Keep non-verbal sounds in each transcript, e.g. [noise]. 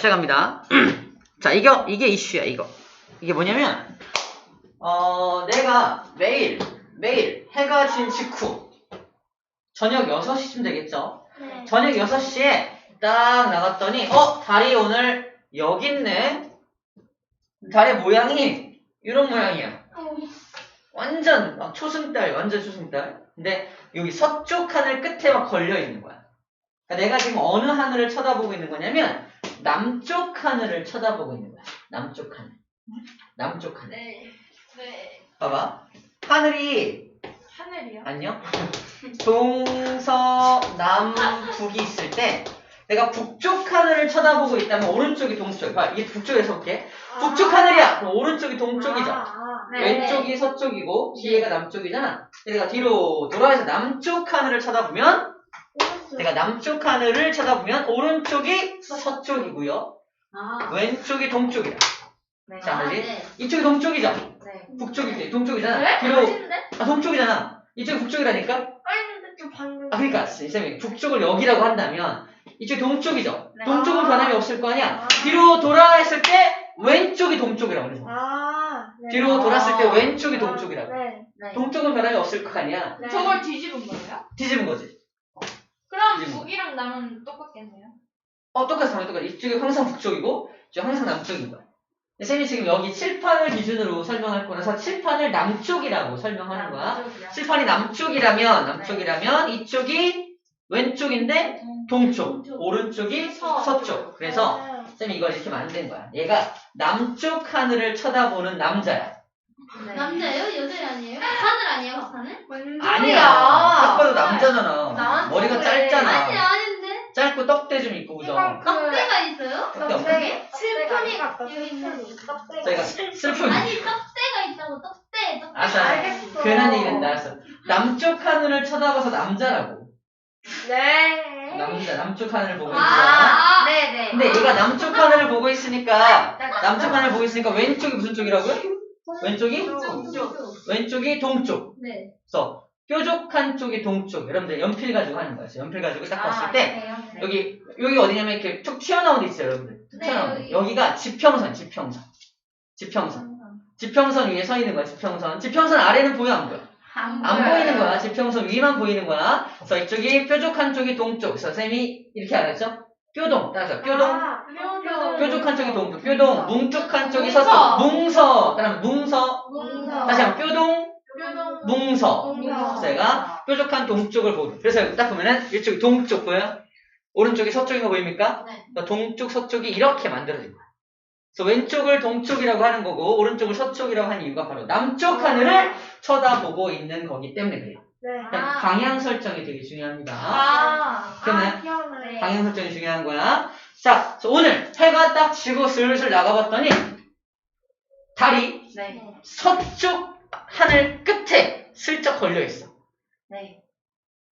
시작합니다. [clears throat] 자, 이게, 이게 이슈야, 이거. 이게 뭐냐면, 어, 내가 매일, 매일 해가 진 직후, 저녁 6시쯤 되겠죠? 네. 저녁 6시에 딱 나갔더니, 어, 달이 오늘 여기 있네? 달의 모양이 이런 모양이야. 완전 막 초승달, 완전 초승달. 근데 여기 서쪽 하늘 끝에 막 걸려 있는 거야. 그러니까 내가 지금 어느 하늘을 쳐다보고 있는 거냐면 남쪽 하늘을 쳐다보고 있는 거야. 남쪽 하늘. 남쪽 하늘. 네. 네. 봐봐. 하늘이 하늘이요? 안녕. 동서남북이 있을 때 내가 북쪽 하늘을 쳐다보고 있다면 오른쪽이 동쪽. 봐, 이게 북쪽에서 볼게. 북쪽 하늘이야. 그럼 오른쪽이 동쪽이죠. 아, 네. 왼쪽이 서쪽이고 뒤에가 남쪽이잖아. 내가 뒤로 돌아와서 남쪽 하늘을 쳐다보면 내가 남쪽 하늘을 쳐다보면 오른쪽이 서쪽이고요. 아. 왼쪽이 동쪽이다. 네. 자, 알지? 네. 이쪽이 동쪽이죠. 네. 북쪽이 동쪽이잖아. 네? 뒤로? 아 동쪽이잖아. 이쪽이 북쪽이라니까. 아닌데 좀 방금. 아 그러니까 쌤이 북쪽을 여기라고 한다면 이쪽이 동쪽이죠. 네. 동쪽은 아. 변함이 없을 거 아니야. 아. 뒤로 돌아 했을 때 왼쪽이 동쪽이라고 그래서. 아. 네. 뒤로 돌았을 때 아. 왼쪽이 동쪽이라고. 네. 네. 동쪽은 변함이 없을 거 아니야. 네. 저걸 뒤집은 거예요? 뒤집은 거지. 거. 북이랑 남은 똑같겠네요. 어, 똑같아, 당연히 똑같아. 이쪽이 항상 북쪽이고, 이쪽 항상 남쪽인 거야. 쌤이 지금 여기 칠판을 기준으로 설명할 거라서 칠판을 남쪽이라고 설명하는 거야. 칠판이 남쪽이라면, 남쪽이라면, 이쪽이 왼쪽인데, 동쪽. 오른쪽이 서. 서쪽. 그래서, 쌤이 이걸 이렇게 만든 거야. 얘가 남쪽 하늘을 쳐다보는 남자야. 네. 남자예요? 여자 아니에요? 하늘 아니에요? 박하늘? 아니야. 딱 봐도 남자잖아. 나한테 머리가 그래. 짧잖아. 아니 아닌데. 짧고 떡대 좀 있고, 그죠? 떡대가 있어요? 떡대 없어. 슬픔이 같다. 슬픔이. 저희가 슬픔. 아니 떡대가 있다고 떡대 떡대. 알았어, 알았어. 알겠어. 괜한 얘기 된다, 알았어. 남쪽 하늘을 쳐다봐서 남자라고. 네. 남자, 남쪽 하늘을 보고 거야. 아, 네네. 근데 얘가 남쪽 하늘을 보고 있으니까, 남쪽 하늘을 보고 있으니까 왼쪽이 무슨 쪽이라고요? 왼쪽이? 왼쪽이 동쪽. 네. 그래서 뾰족한 쪽이 동쪽. 여러분들 연필 가지고 하는 거였어. 연필 가지고 딱 봤을 때, 여기, 여기 어디냐면 이렇게 툭 튀어나온 데 있어요, 여러분들. 툭 네, 튀어나온 데. 여기. 여기가 지평선, 지평선. 지평선. 지평선 위에 서 있는 거야, 지평선. 지평선 아래는 보여, 안 보여? 안, 안 보이는 거야. 지평선 위만 보이는 거야. 그래서 이쪽이 뾰족한 쪽이 동쪽. 그래서 쌤이 이렇게 알았죠? 뾰동. 따라서 뾰동. 아, 뾰족. 뾰족한 쪽이 동쪽. 뾰동. 뭉툭한 쪽이 뭉서. 서쪽. 뭉서. 따라하면 뭉서. 뭉서. 다시 한번 뾰동. 뭉서. 얘가 뾰족한 동쪽을 보고. 그래서 여기 딱 보면은 이쪽이 동쪽 보여요? 오른쪽이 서쪽인 거 보입니까? 네. 그러니까 동쪽, 서쪽이 이렇게 만들어진 거야. 그래서 왼쪽을 동쪽이라고 하는 거고 오른쪽을 서쪽이라고 하는 이유가 바로 남쪽 하늘을 쳐다보고 있는 거기 때문에 그래요. 네. 그러니까 아. 방향 설정이 되게 중요합니다. 아. 그러면 아, 기억나네. 방향 설정이 중요한 거야. 자, 오늘 해가 딱 지고 슬슬 나가봤더니 달이 네. 서쪽 하늘 끝에 슬쩍 걸려 있어. 네.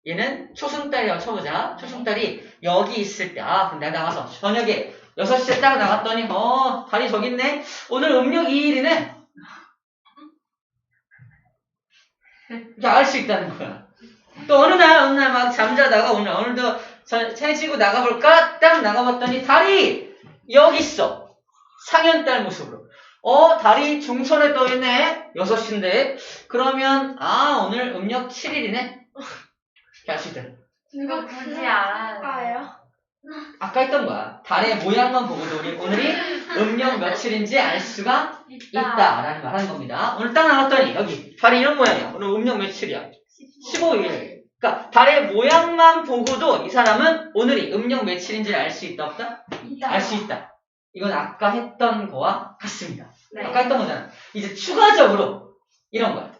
얘는 초승달이라고 쳐보자. 초승달이 여기 있을 때, 아, 내가 나가서 저녁에 6시에 딱 나갔더니, 어, 달이 저기 있네? 오늘 음력 2일이네? 이렇게 알 수 있다는 거야. 또 어느 날, 어느 날 막 잠자다가 오늘, 오늘도 저- 해지고 나가볼까? 딱 나가봤더니 달이 여기 있어. 상현달 모습으로. 어, 달이 중천에 떠있네? 6시인데. 그러면, 아, 오늘 음력 7일이네? 이렇게 알수 있다. 이거 굳이 알아요. 아까 했던 거야. 달의 모양만 보고도 우리 오늘이 음력 며칠인지 알 수가 있다 라는 말 하는 겁니다. 오늘 딱 나왔더니 여기 달이 이런 모양이야. 오늘 음력 며칠이야? 15일. 그러니까 달의 모양만 보고도 이 사람은 오늘이 음력 며칠인지 알수 있다 없다? 알 수 있다. 이건 아까 했던 거와 같습니다. 네. 아까 했던 거잖아. 이제 추가적으로 이런 거야.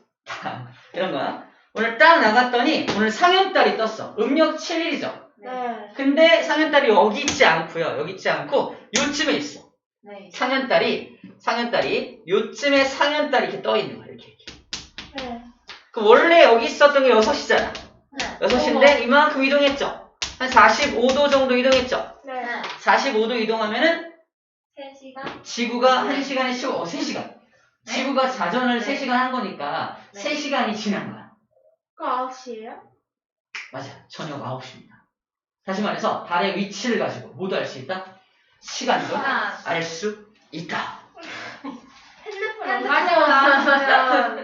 이런 거야. 오늘 딱 나갔더니 오늘 상현달이 떴어. 음력 7일이죠. 네. 근데 상현달이 여기 있지 않고요. 여기 있지 않고 요쯤에 있어. 네. 상현달이 상현달이 요쯤에 상현달이 이렇게 떠 있는 거야. 이렇게. 이렇게. 네. 그 원래 여기 있었던 게 6시잖아. 네. 6시인데 이만큼 이동했죠. 한 45도 정도 이동했죠. 네. 45도 이동하면은 3시간? 지구가 네. 1시간에 15, 3시간. 지구가 자전을 네. 3시간 한 거니까 네. 3시간이 지난 거야. 그거 9시예요? 맞아. 저녁 9시입니다. 다시 말해서 달의 위치를 가지고 모두 알 수 있다? 시간도 시간. 알수 있다. 핸드폰 맞아.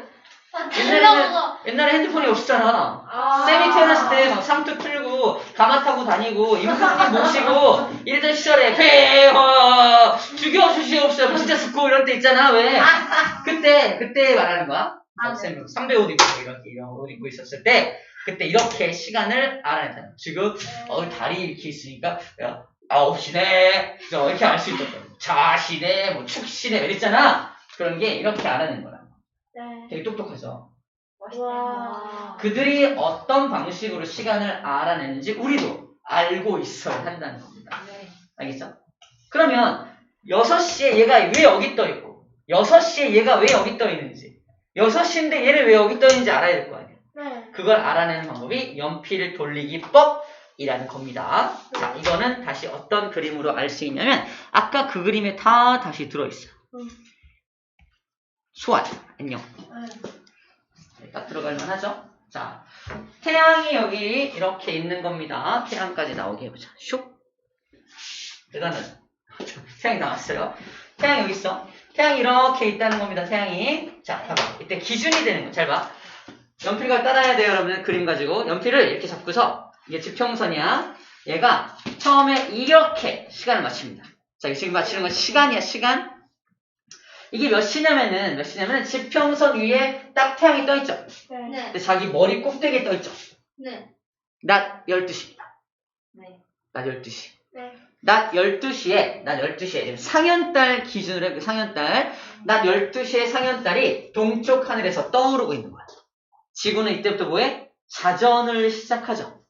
옛날에는 옛날에 핸드폰이 없었잖아. 아. 쌤이 태어났을 때 막 상투 틀고 가마 타고 다니고 임금님 모시고 이러던 시절에 폐허 죽여 주시옵소서 진짜 듣고 이럴 때 있잖아 왜 그때 그때 말하는 거야 아, 쌤 삼배 옷 입고 이렇게 이런 옷 입고 있었을 때 그때 이렇게 시간을 알아냈다 지금 어 다리 이렇게 있으니까 야, 아홉 시네 저 이렇게 알 수 있었던 자시네 뭐 축시네 이랬잖아 그런 게 이렇게 알아낸 거라 네. 되게 똑똑하죠 와. 그들이 어떤 방식으로 시간을 알아내는지 우리도 알고 있어야 한다는 겁니다. 네. 알겠죠? 그러면 6시에 얘가 왜 여기 떠 있고 6시에 얘가 왜 여기 떠 있는지 6시인데 얘를 왜 여기 떠 있는지 알아야 될 거 아니에요. 네. 그걸 알아내는 방법이 연필 돌리기법이라는 겁니다. 자, 이거는 다시 어떤 그림으로 알 수 있냐면 아까 그 그림에 다 다시 들어있어요. 음. 수완, 안녕. 네, 딱 들어갈 만 하죠? 자, 태양이 여기 이렇게 있는 겁니다. 태양까지 나오게 해보자. 슉. 대단은. [laughs] 태양이 나왔어요. 태양이 여기 있어. 태양이 이렇게 있다는 겁니다. 태양이. 자, 봐봐. 이때 기준이 되는 거. 잘 봐. 연필과 따라야 돼요, 여러분. 그림 가지고. 연필을 이렇게 잡고서, 이게 지평선이야. 얘가 처음에 이렇게 시간을 맞춥니다. 자, 지금 맞추는 건 시간이야, 시간. 이게 몇 시냐면은, 몇 시냐면은 지평선 위에 딱 태양이 떠 있죠. 네. 네. 근데 자기 머리 꼭대기에 떠 있죠. 네. 낮 12시입니다. 네. 낮 12시. 네. 낮 12시에, 낮 12시에, 지금 상현달 기준으로 해볼게요. 상현달. 낮 12시에 상현달이 동쪽 하늘에서 떠오르고 있는 거야. 지구는 이때부터 뭐해? 자전을 시작하죠.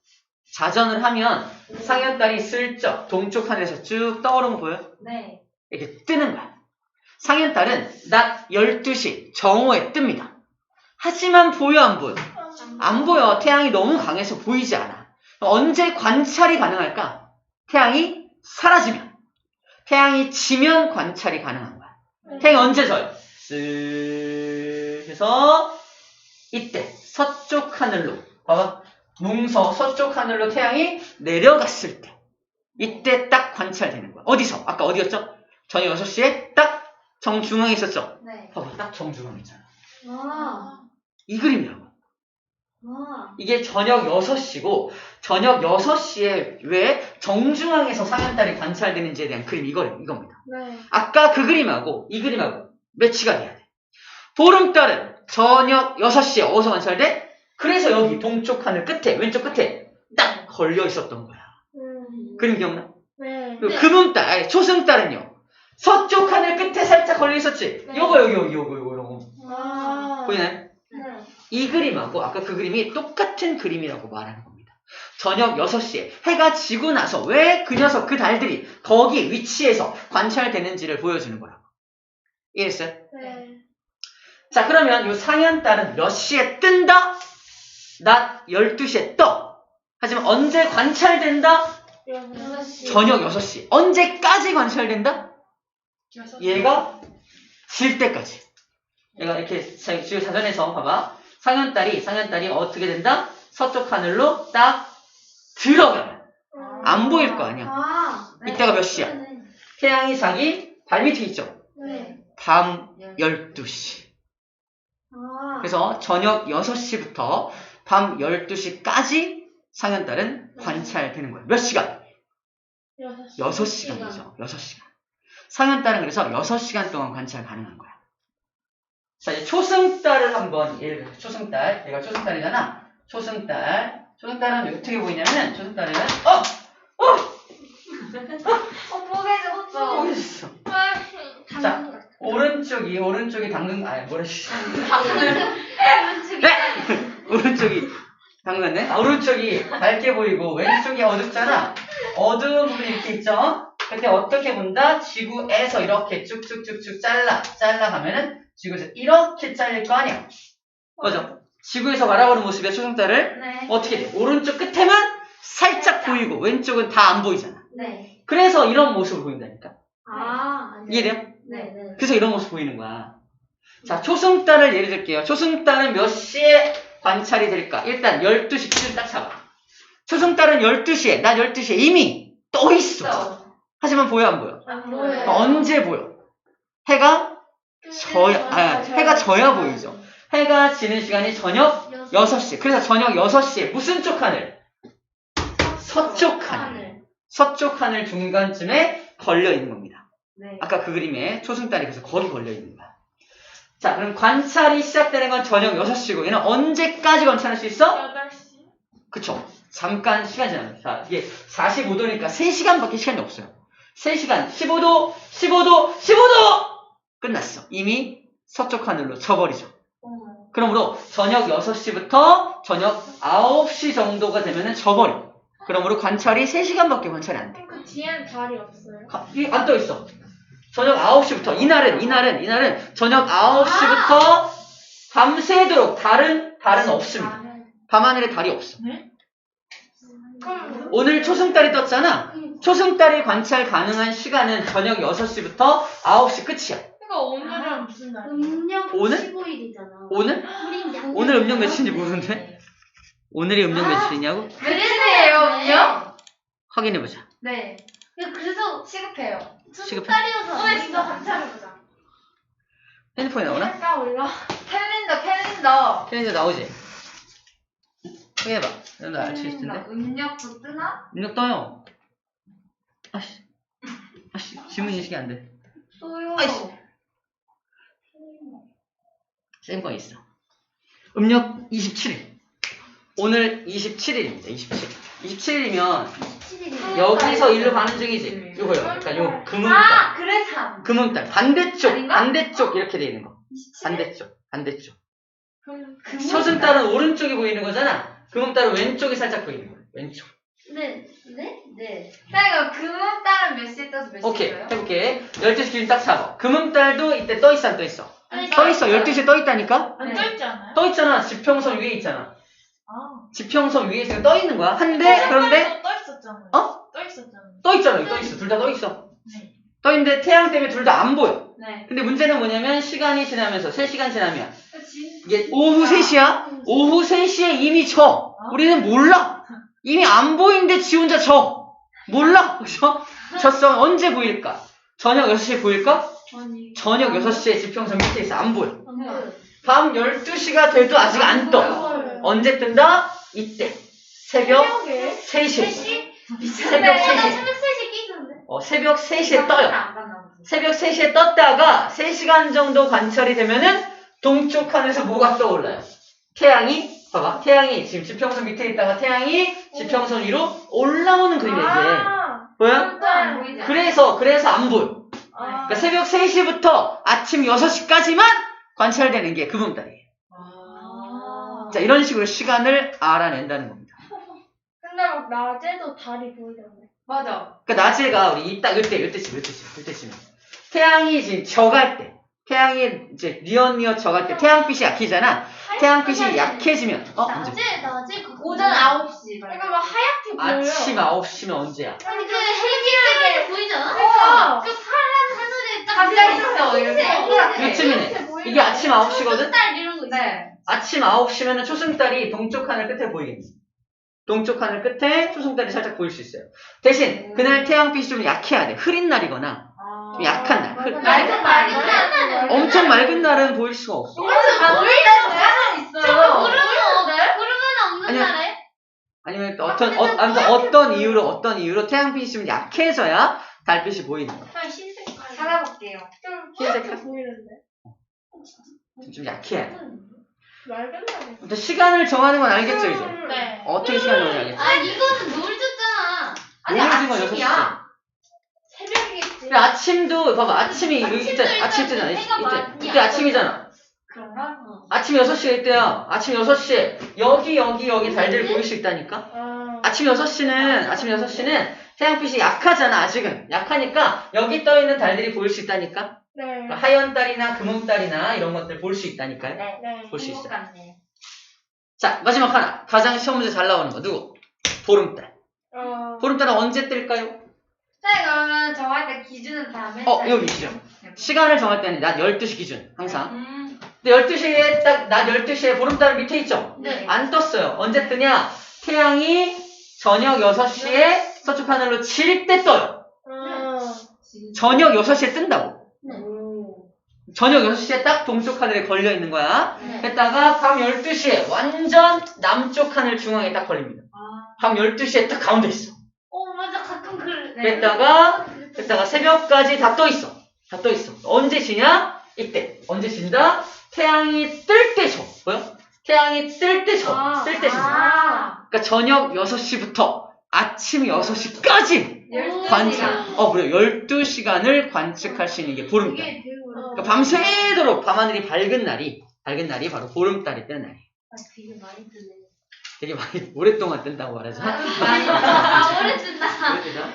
자전을 하면 상현달이 슬쩍 동쪽 하늘에서 쭉 떠오르는 거 보여요? 네. 이렇게 뜨는 거야. 상현달은 낮 12시 정오에 뜹니다. 하지만 보여 안 보여? 안 보여. 태양이 너무 강해서 보이지 않아. 언제 관찰이 가능할까? 태양이 사라지면. 태양이 지면 관찰이 가능한 거야. 태양이 언제 져요? 쓱 해서 이때 서쪽 하늘로 봐봐. 농서 서쪽 하늘로 태양이 내려갔을 때 이때 딱 관찰되는 거야. 어디서? 아까 어디였죠? 저녁 6시에 딱 정중앙에 있었죠? 네. 봐봐. 딱 정중앙에 있잖아. 와. 이 그림이라고. 와. 이게 저녁 6시고 저녁 6시에 왜 정중앙에서 상현달이 관찰되는지에 대한 그림 이거 이겁니다. 네. 아까 그 그림하고 이 그림하고 매치가 돼야 돼. 보름달은 저녁 6시에 어디서 관찰돼? 그래서 여기 동쪽 하늘 끝에 왼쪽 끝에 딱 걸려 있었던 거야. 음. 그림 기억나? 네. 그리고 금음달, 아니 초승달은요. 서쪽 하늘 끝에 살짝 걸려 있었지. 네. 요거 여기 여기 요거 요거 요거 아. 보이나요? 네. 이 그림하고 아까 그 그림이 똑같은 그림이라고 말하는 겁니다. 저녁 6시에 해가 지고 나서 왜 그 녀석, 그 달들이 거기 위치에서 관찰되는지를 보여주는 거라고. 이해했어요? 네. 자, 그러면 이 상현달은 몇 시에 뜬다? 낮 12시에 떠. 하지만 언제 관찰된다? 여섯 시. 저녁 6시. 언제까지 관찰된다? 여섯 얘가 질 때까지. 얘가 이렇게 자- 지금 자전에서 봐봐. 상현달이 상현달이 어떻게 된다? 서쪽 하늘로 딱 들어가면 안 보일 거 아니야. 아. 이때가 몇 시야? 네. 태양이 자기 발 밑에 있죠. 네. 밤 12시. 아. 그래서 저녁 6시부터 밤 12시까지 상현달은 관찰되는 거예요. 몇 시간? 여섯 6시간이죠. 6시간. 상현달은 그래서 6시간 동안 관찰 가능한 거야. 자, 이제 초승달을 한번, 예를 들어, 초승달. 얘가 초승달이잖아. 초승달. 초승달은 어떻게 보이냐면은, 초승달은, 어! 어, 보게 되었어. 어디 있어? 자, 오른쪽이, 오른쪽이 당근, 아니, 뭐래, 씨. [laughs] 네! 오른쪽이 당근네? 아, 오른쪽이 밝게 보이고, 왼쪽이 어둡잖아. 어두운 부분이 이렇게 있죠? 그때 어떻게 본다? 지구에서 이렇게 쭉쭉쭉쭉 잘라, 잘라 가면은 지구에서 이렇게 잘릴 거 아니야? 맞아. 지구에서 바라보는 모습의 초승달을 네. 어떻게 돼? 오른쪽 끝에만 살짝 보이고 왼쪽은 다 안 보이잖아. 네. 그래서 이런 모습을 보인다니까. 아. 이해돼요? 네. 네. 그래서 이런 모습 보이는 거야. 자, 초승달을 예를 들게요. 초승달은 몇 시에 관찰이 될까? 일단 12시 기준 딱 잡아. 초승달은 12시에, 낮 12시에 이미 떠 있어. 하지만 보여 안 보여? 안 그러니까 보여요. 언제 보여? 해가 져야 아, 해가 져야 보이죠. 해가 지는 시간이 저녁 6시. 그래서 저녁 6시에 무슨 쪽 하늘? 서쪽 하늘. 서쪽 하늘 중간쯤에 걸려 있는 겁니다. 네. 아까 그 그림에 초승달이 그래서 거기 걸려 있는 거야. 자, 그럼 관찰이 시작되는 건 저녁 6시고 얘는 언제까지 관찰할 수 있어? 8시. 그쵸. 잠깐 시간 지납니다. 자, 이게 45도니까 3시간밖에 시간이 없어요. 3시간, 15도, 15도, 15도! 끝났어. 이미 서쪽 하늘로 쳐버리죠. 그러므로 저녁 6시부터 저녁 9시 정도가 되면은 져버려. 그러므로 관찰이 3시간밖에 관찰이 안 돼. 그 뒤엔 달이 없어요. 안떠 있어. 저녁 9시부터 이날은 이날은 이날은 저녁 9시부터 밤새도록 달은 달은 없습니다. 밤하늘에 달이 없어. 그럼 오늘 초승달이 떴잖아. 초승달이 관찰 가능한 시간은 저녁 6시부터 9시 끝이야. 그러니까 오늘은 무슨 날? 음력 오늘? 15일이잖아. 오늘? 오늘 음력 며칠인지 모르는데? 오늘이 음력 며칠이냐고? 며칠이에요, 음력? 확인해보자. 네. 야, 그래서 시급해요. 시급해? 딸이어서 오늘 진짜 관찰해보자. 핸드폰에 나오나? 해가 올라. 캘린더, 캘린더. 캘린더 나오지? 확인해봐. 나 알수 있을 텐데. 음력도 뜨나? 음력 떠요. 아씨. 아씨. 지문 인식이 안 돼. 또요. 아이씨. 쌤거 있어. 음력 27일. 오늘 27일입니다. 27일. 27일이면 17일이. 여기서 일로 가는 중이지. 요거요. 그러니까 요 금음달. 아, 그래서. 금음달. 반대쪽. 아닌가? 반대쪽 이렇게 돼 있는 거. 반대쪽. 반대쪽. 그럼 서승달은 오른쪽이 보이는 거잖아. 금음달은 왼쪽이 살짝 보이는 거야. 왼쪽. 네, 네, 네. 나 이거 금음달은 몇 시에 떠서 몇 시에 오케이. 떠요? 해볼게. 12시 기준 딱 잡아. 금음달도 이때 떠 있어, 안 떠 있어? 떠 있어. 12시에 떠 있다니까? 안 네. 떠있지 않아요? 떠 있잖아. 지평선 위에 있잖아. 아. 지평선 위에 지금 떠 있는 거야. 한데, 그런데 떠 있었잖아요. 어? 떠 있었잖아요. 떠 있잖아. 떠 있어. 둘 다 떠 있어. 네. 떠 있는데 태양 때문에 둘 다 안 보여. 네. 근데 문제는 뭐냐면 시간이 지나면서 3시간 지나면 그치? 이게 오후 3시야? 오후 3시에 이미 져. 우리는 몰라. 이미 안 보이는데 지 혼자 져. 몰라. 그죠? 졌어. 언제 보일까? 저녁 6시에 보일까? 아니. 저녁 6시에 지평선 밑에 있어. 안 보여. 안 보여. 밤 12시가 돼도 아직 안 떠. 언제 뜬다? 이때. 새벽 새벽에? 3시. 3시? 새벽 나 3시. 새벽 3시 끼는데. 어, 새벽 3시에 떠요. 안 봤나 보지. 새벽 3시에 떴다가 3시간 정도 관찰이 되면은 동쪽 하늘에서 뭐가 떠올라요? 태양이, 봐봐. 태양이 지금 지평선 밑에 있다가 태양이 지평선 위로 올라오는 그림이지. 아. 보여? 보이지? 그래서, 그래서 안 보여. 아. 그러니까 새벽 3시부터 아침 6시까지만 관찰되는 게 금음달이에요. 아. 자, 이런 식으로 시간을 알아낸다는 겁니다. 근데 막 낮에도 달이 보이던데. 맞아. 그러니까 낮에가 우리 이따, 이때, 이때쯤, 이때쯤, 이때쯤. 태양이 지금 져갈 때, 태양이 이제 니엇니엇 져갈 때, 태양빛이 약해지잖아. 태양빛이 약해지면, 어, 언제? 낮에, 낮에. 그 오전 9시. 그러니까 막 하얗게 보여요. 아침 9시면 언제야? 아니, 그 헬기를 보이잖아. 그러니까. 그 파란 하늘에 딱. 갑자기 있어, 이렇게. 요즘이네. 이게 아침 9시거든? 딸 이런 거 있어. 네. 아침 9시면은 초승달이 동쪽 하늘 끝에 보이겠네. 동쪽 하늘 끝에 초승달이 살짝 보일 수 있어요. 대신, 그날 태양빛이 좀 약해야 돼. 흐린 날이거나, 좀 약한 날. 흐- 맑은 맑은 날. 날. 엄청 맑은 날은 보일 수가 없어. 안 보인다고 사람 있어요. 그러면, 그러면 없는 아니야. 날에? 아니면 또 어떤, 어, 아무튼 어떤 이유로, 어떤 이유로 태양빛이 좀 약해져야 달빛이 보이는 거야. 한 흰색깔. 찾아볼게요. 좀 흰색 보이는데. 좀 약해야 근데 시간을 정하는 건 알겠죠, 이제? 네. 어떻게 시간 정하는지 알겠죠? 아, 이거는 노을 줬잖아. 아니, 건 아침이야. 6시. 새벽이겠지. 근데 아침도, 봐봐, 아침이, 아침도. 일단 아침. 이때, 해가 많이 이때 안 아침이잖아. 그런가? 아침 6시에 이때야. 아침 6시에. 여기, 여기, 여기 달들 보일 수 있다니까? 아. 아침 6시는, 아침 6시는 태양빛이 약하잖아, 아직은. 약하니까 여기 떠 있는 달들이 보일 수 있다니까? 네. 그러니까 하얀 달이나 금음 달이나 이런 것들 볼 수 있다니까요? 네. 네. 볼 수 있어요. 같네. 자, 마지막 하나. 가장 시험 문제 잘 나오는 거. 누구? 보름달. 어. 보름달은 언제 뜰까요? 자, 그러면 정할 때 기준은 다음에. 어, 여기 기준. 시간을 정할 때는 낮 12시 기준. 항상. 음. 근데 12시에 딱, 낮 12시에 보름달은 밑에 있죠? 네. 안 떴어요. 언제 뜨냐? 태양이 저녁 6시에 서쪽 하늘로 질 때 떠요. 어. 저녁 6시에 뜬다고. 오. 저녁 6시에 딱 동쪽 하늘에 걸려 있는 거야. 네. 했다가 밤 12시에 완전 남쪽 하늘 중앙에 딱 걸립니다. 아. 밤 12시에 딱 가운데 있어. 어 맞아 가끔 그래. 그랬다가 그랬다가 새벽까지 다 떠 있어. 다 떠 있어. 언제 지냐? 이때. 언제 진다? 태양이 뜰 때 져. 뭐야? 태양이 뜰 때 져. 아, 뜰때 져. 아. 그러니까 저녁 6시부터 아침 6시까지 열두 관측. 어, 무려 12시간을 관측할 수 있는 게 보름달. 그러니까 밤새도록 밤하늘이 밝은 날이 밝은 날이 바로 보름달이 뜨는 날이에요. 아, 되게 많이 뜨네. 되게 많이 오랫동안 뜬다고 말하죠. 아 오래 뜬다. 그렇죠?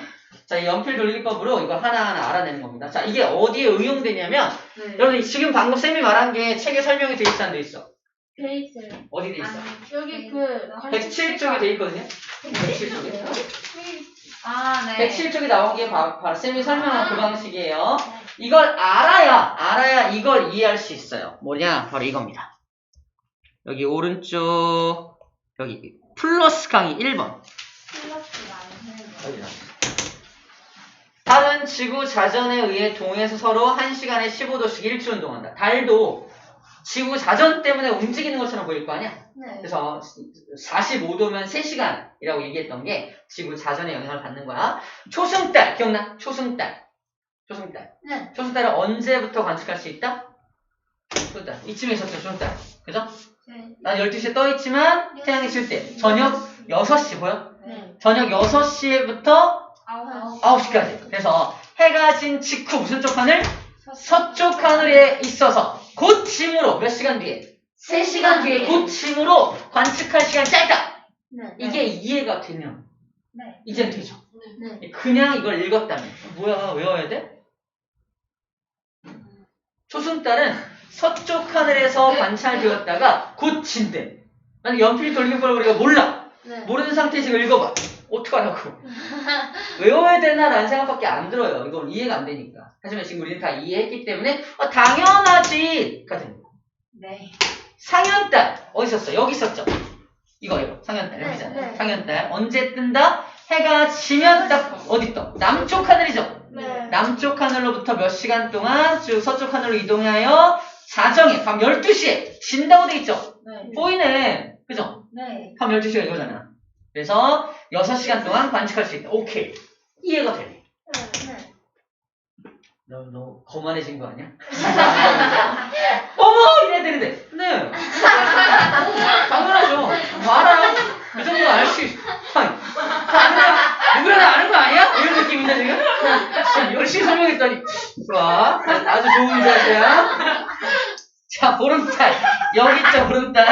자, 이 연필 돌리기법으로 이거 하나하나 알아내는 겁니다. 자, 이게 어디에 응용되냐면 네. 여러분 지금 방금 쌤이 말한 게 책에 설명이 돼 있어 안 돼 있어? 돼 있어요. 어디 돼 있어? 여기 그 107쪽에 돼 있거든요. 107쪽에. 아, 네. 107쪽에 나온 게 바로, 바로 쌤이 설명한 그 방식이에요. 이걸 알아야 알아야 이걸 이해할 수 있어요. 뭐냐? 바로 이겁니다. 여기 오른쪽 여기 플러스 강의 1번. 여기다. 달은 지구 자전에 의해 동에서 서로 1시간에 15도씩 일주 운동한다. 달도 지구 자전 때문에 움직이는 것처럼 보일 거 아니야? 네. 그래서 45도면 3시간이라고 얘기했던 게 지구 자전의 영향을 받는 거야. 초승달 기억나? 초승달. 초승달. 네. 초승달을 언제부터 관측할 수 있다? 초승달. 이쯤에 있었죠, 초승달. 그죠? 네. 난 12시에 떠 있지만 태양이 질 때. 저녁 6시 보여? 네. 저녁 6시부터 아홉. 9시까지. 그래서 해가 진 직후 무슨 쪽 하늘? 서쪽 하늘에 있어서 곧 짐으로 몇 시간 뒤에? 3시간 뒤에 곧 짐으로 관측할 시간이 짧다. 네. 이게 이해가 되면 네. 이젠 되죠. 네. 그냥 이걸 읽었다면 뭐야 외워야 돼? 초승달은 서쪽 하늘에서 관찰되었다가 곧 진대. 나는 연필 걸 우리가 몰라. 네. 모르는 상태에서 읽어봐. 어떡하라고. [laughs] 외워야 되나라는 생각밖에 안 들어요. 이건 이해가 안 되니까. 하지만 지금 우리는 다 이해했기 때문에 어, 당연하지가 됩니다. 네. 상현달 어디 있었어? 여기 있었죠? 이거 이거 상현달 네, 여기잖아요. 네. 상현달 언제 뜬다? 해가 지면 딱 어디 떠? 남쪽 하늘이죠? 네. 남쪽 하늘로부터 몇 시간 동안 쭉 서쪽 하늘로 이동하여 자정에 밤 12시에 진다고 돼 있죠? 네. 보이네. 그죠? 네. 밤 12시가 이거잖아. 그래서 6시간 동안 관측할 수 있다. 오케이. 이해가 되네. 네. 너무, 너무 거만해진 거 아니야? [laughs] 어머! 이래야 되는데. 네. 당연하죠. 알아요. 그 정도 알 수 있어. 아니, 누구나, 누구나 아는 거 아니야? 이런 느낌인데, 지금? 열심히 설명했더니. 좋아. 아주 좋은 자세야. 자, 보름달. 여기 있죠, 보름달.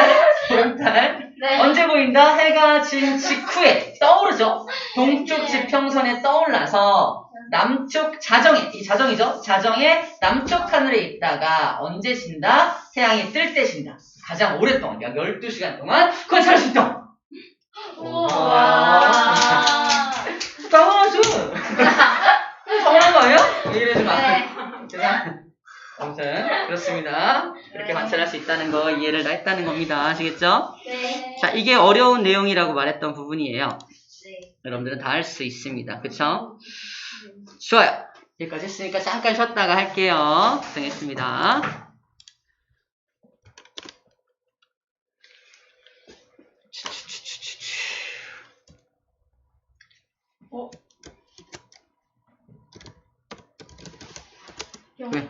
보름달. 네. 언제 보인다? 해가 진 직후에 떠오르죠? 동쪽 지평선에 떠올라서 남쪽 자정에, 이 자정이죠? 자정에 남쪽 하늘에 있다가 언제 진다? 태양이 뜰 때 진다. 가장 오랫동안, 약 12시간 동안 관찰할 수 있다. 와. 당황하죠? 당황한 거 아니야? 이러지 마. 네. [laughs] 아무튼 그렇습니다. 이렇게 관찰할 수 있다는 거 이해를 다 했다는 겁니다. 아시겠죠? 네. 자, 이게 어려운 내용이라고 말했던 부분이에요. 네. 여러분들은 다 할 수 있습니다. 그쵸? 좋아요. 여기까지 했으니까 잠깐 쉬었다가 할게요. 고생했습니다. 영. 왜?